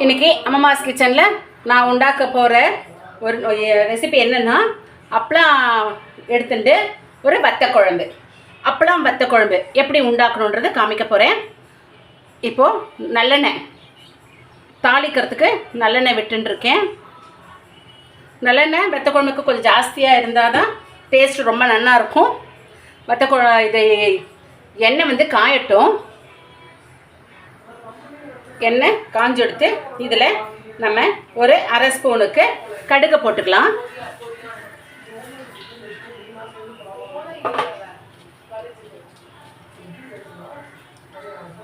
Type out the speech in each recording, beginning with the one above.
இன்னைக்கு அம்மாஸ் கிச்சனில் நான் உண்டாக்க போகிற ஒரு ரெசிபி என்னென்னா அப்பளம் எடுத்துட்டு ஒரு வத்த குழம்பு. அப்பளம் வத்த குழம்பு எப்படி உண்டாக்கணுன்றதை காமிக்க போகிறேன் இப்போது நல்லெண்ணெய் தாளிக்கிறதுக்கு நல்லெண்ணெய் விட்டுருக்கேன் நல்லெண்ணெய் வத்த குழம்புக்கு கொஞ்சம் ஜாஸ்தியாக இருந்தால் தான் டேஸ்ட் ரொம்ப நல்லா இருக்கும். வத்த குழ இது எண்ணெய் வந்து காயட்டும். எண்ணெய் காஞ்செடுத்து இதில் நம்ம ஒரு அரை ஸ்பூனுக்கு கடுகு போட்டுக்கலாம்.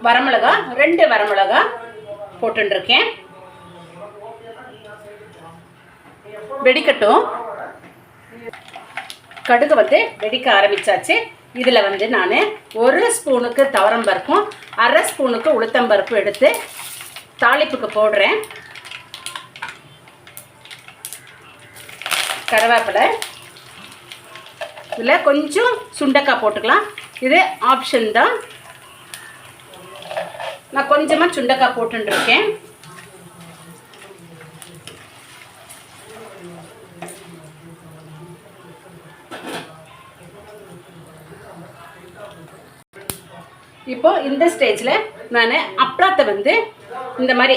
வரமிளகா ரெண்டு வரமிளகா போட்டுருக்கேன் வெடிக்கட்டும். கடுகு வந்து வெடிக்க ஆரம்பிச்சாச்சு. இதில் வந்து நான் ஒரு ஸ்பூனுக்கு துவரம்பருப்பும் அரை ஸ்பூனுக்கு உளுத்தம்பருப்பு எடுத்து தாளிப்புக்கு போடுறேன். கருவேப்பிலை. இதில் கொஞ்சம் சுண்டக்காய் போட்டுக்கலாம். இது ஆப்ஷன் தான். நான் கொஞ்சமாக சுண்டக்காய் போட்டுருக்கேன் இப்போ இந்த ஸ்டேஜில் நான் அப்பளத்தை வந்து இந்த மாதிரி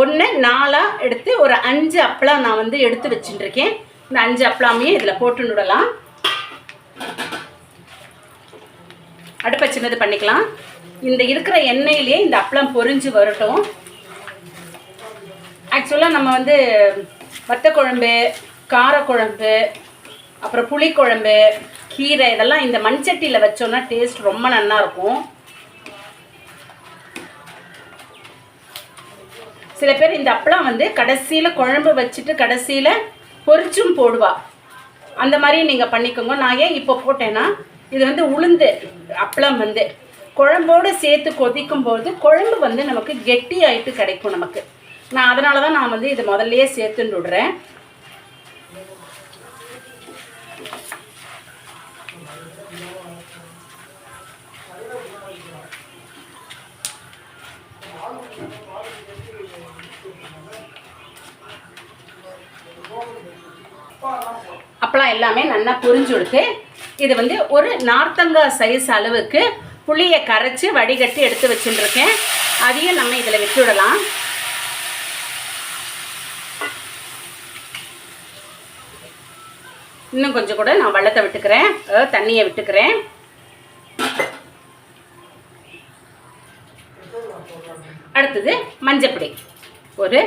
ஒன்று நாலாக எடுத்து ஒரு அஞ்சு அப்பளம் நான் வந்து எடுத்து வச்சுட்டுருக்கேன் இந்த அஞ்சு அப்பளாமையும் இதில் போட்டு நுடலாம். அடுப்பை சின்னது பண்ணிக்கலாம். இந்த இருக்கிற எண்ணெயிலேயே இந்த அப்பளம் பொறிஞ்சு வரட்டும். ஆக்சுவலாக நம்ம வந்து வத்த குழம்பு காரக்குழம்பு அப்புறம் புளிக்குழம்பு கீரை இதெல்லாம் இந்த மண்சட்டியில் வச்சோன்னா டேஸ்ட் ரொம்ப நல்லா இருக்கும். சில பேர் இந்த அப்பளம் வந்து கடைசியில் குழம்பு வச்சுட்டு கடைசியில் பொரிச்சும் போடுவா. அந்த மாதிரி நீங்கள் பண்ணிக்கோங்க. நான் ஏன் இப்போ போட்டேன்னா இது வந்து உளுந்து அப்பளம் வந்து குழம்போடு சேர்த்து கொதிக்கும் போது குழம்பு வந்து நமக்கு கெட்டி ஆகிட்டு கிடைக்கும் நமக்கு. நான் அதனால தான் நான் வந்து இது முதல்லையே சேர்த்துன்னு விடுறேன். எல்லாமே நல்லா புரிஞ்சு கொடுத்து இது வந்து ஒரு நார்த்தங்காய் சைஸ் அளவுக்கு புளியை கரைச்சி வடிகட்டி எடுத்து வச்சுட்டுருக்கேன் அதையும் நம்ம இதில் விட்டு விடலாம் இன்னும் கொஞ்சம் கூட நான் வெள்ளத்தை விட்டுக்கிறேன். தண்ணியை விட்டுக்கிறேன். அடுத்தது மஞ்சப்பொடி. ஒரு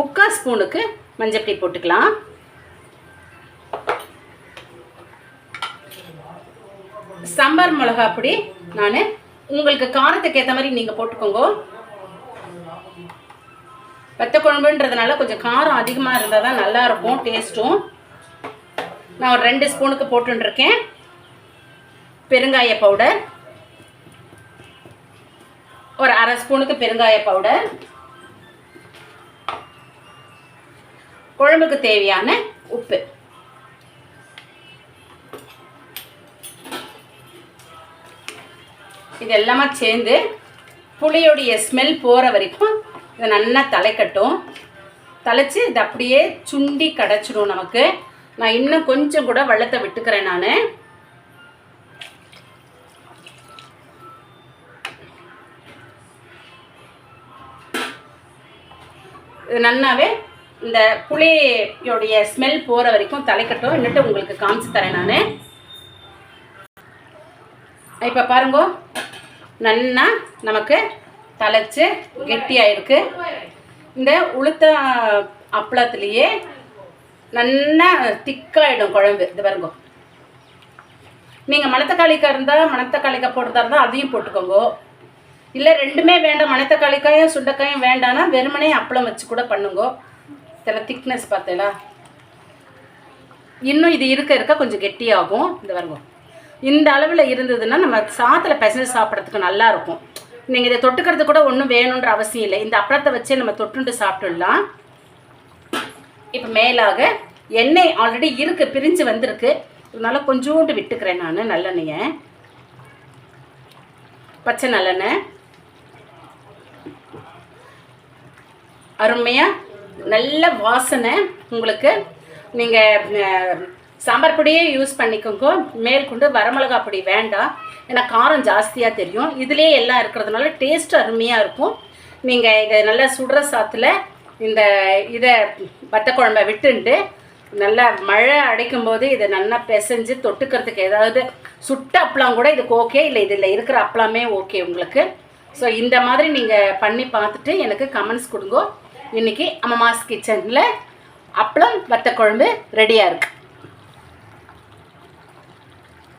முக்கால் ஸ்பூனுக்கு மஞ்சப்பொடி போட்டுக்கலாம். சம்பர் மிளகா பொடி நான் உங்களுக்கு காரத்துக்கு ஏற்ற மாதிரி நீங்கள் போட்டுக்கோங்க. வத்த குழம்புன்றதுனால கொஞ்சம் காரம் அதிகமாக இருந்தால் தான் நல்லாயிருக்கும் டேஸ்ட்டும். நான் ஒரு ரெண்டு ஸ்பூனுக்கு போட்டுருக்கேன் பெருங்காய பவுடர். ஒரு அரை ஸ்பூனுக்கு பெருங்காய பவுடர். குழம்புக்கு தேவையான உப்பு. இது எல்லாமே சேர்ந்து புளியோடைய ஸ்மெல் போகிற வரைக்கும் இதை நல்லா தலைக்கட்டும். தலைச்சி இது அப்படியே சுண்டி கிடச்சிடும் நமக்கு. நான் இன்னும் கொஞ்சம் கூட வெள்ளத்தை விட்டுக்கிறேன் நான். இது நல்லாவே இந்த புளியோடைய ஸ்மெல் போகிற வரைக்கும் தலைக்கட்டும். இன்னட்டு உங்களுக்கு காமிச்சு தரேன் நான். இப்போ பாருங்க. நல்லா நமக்கு தலைச்சு கெட்டியாயிருக்கு. இந்த உளுத்த அப்பளத்துலேயே நல்லா திக்காயிடும் குழம்பு. இது பாருங்க. நீங்கள் மணத்தக்காளிக்காய் இருந்தால் மணத்தக்காளிக்காய் போடுறதா இருந்தால் அதையும் போட்டுக்கோங்க. இல்லை ரெண்டுமே வேண்டாம். மணத்தக்காளிக்காயும் சுண்டைக்காயும் வேண்டாம்னா வெறுமனே அப்பளம் வச்சு கூட பண்ணுங்க. இதில் திக்னஸ் பார்த்தீங்களா இன்னும் இது இருக்க இருக்க கொஞ்சம் கெட்டியாகும். இந்த வருங்க இந்த அளவில் இருந்ததுன்னா நம்ம சாத்தில் பிசைஞ்சு சாப்பிட்றதுக்கு நல்லாயிருக்கும் நீங்கள் இதை தொட்டுக்கிறது கூட ஒன்றும் வேணுன்ற அவசியம் இல்லை. இந்த அப்பளத்தை வச்சே நம்ம தொட்டுண்டு சாப்பிட்டுடலாம். இப்போ மேலாக எண்ணெய் ஆல்ரெடி இருக்குது பிரிஞ்சு வந்திருக்கு. அதனால கொஞ்சோண்டு விட்டுக்கிறேன் நான் நல்லெண்ணெயை. பச்சை நல்லெண்ணெய் அருமையாக நல்ல வாசனை உங்களுக்கு. நீங்கள் சாம்பார் பொடியே யூஸ் பண்ணிக்கோங்க. மேற்கொண்டு வரமிளகா பொடி வேண்டாம். ஏன்னா காரம் ஜாஸ்தியாக தெரியும். இதுலேயே எல்லாம் இருக்கிறதுனால டேஸ்ட் அருமையாக இருக்கும். நீங்கள் இதை நல்லா சுடுற சாத்தில் இந்த இதை வத்த குழம்ப விட்டுண்டு நல்லா மழை அடைக்கும் போது இதை நல்லா பிசைஞ்சு தொட்டுக்கிறதுக்கு ஏதாவது சுட்ட அப்பளம் கூட இதுக்கு ஓகே இல்லை இதில் இருக்கிற அப்பளமே ஓகே உங்களுக்கு. ஸோ இந்த மாதிரி நீங்கள் பண்ணி பார்த்துட்டு எனக்கு கமெண்ட்ஸ் கொடுங்க. இன்றைக்கி அம்மாஸ் கிச்சனில் அப்பளம் வத்த குழம்பு ரெடியாக இருக்குது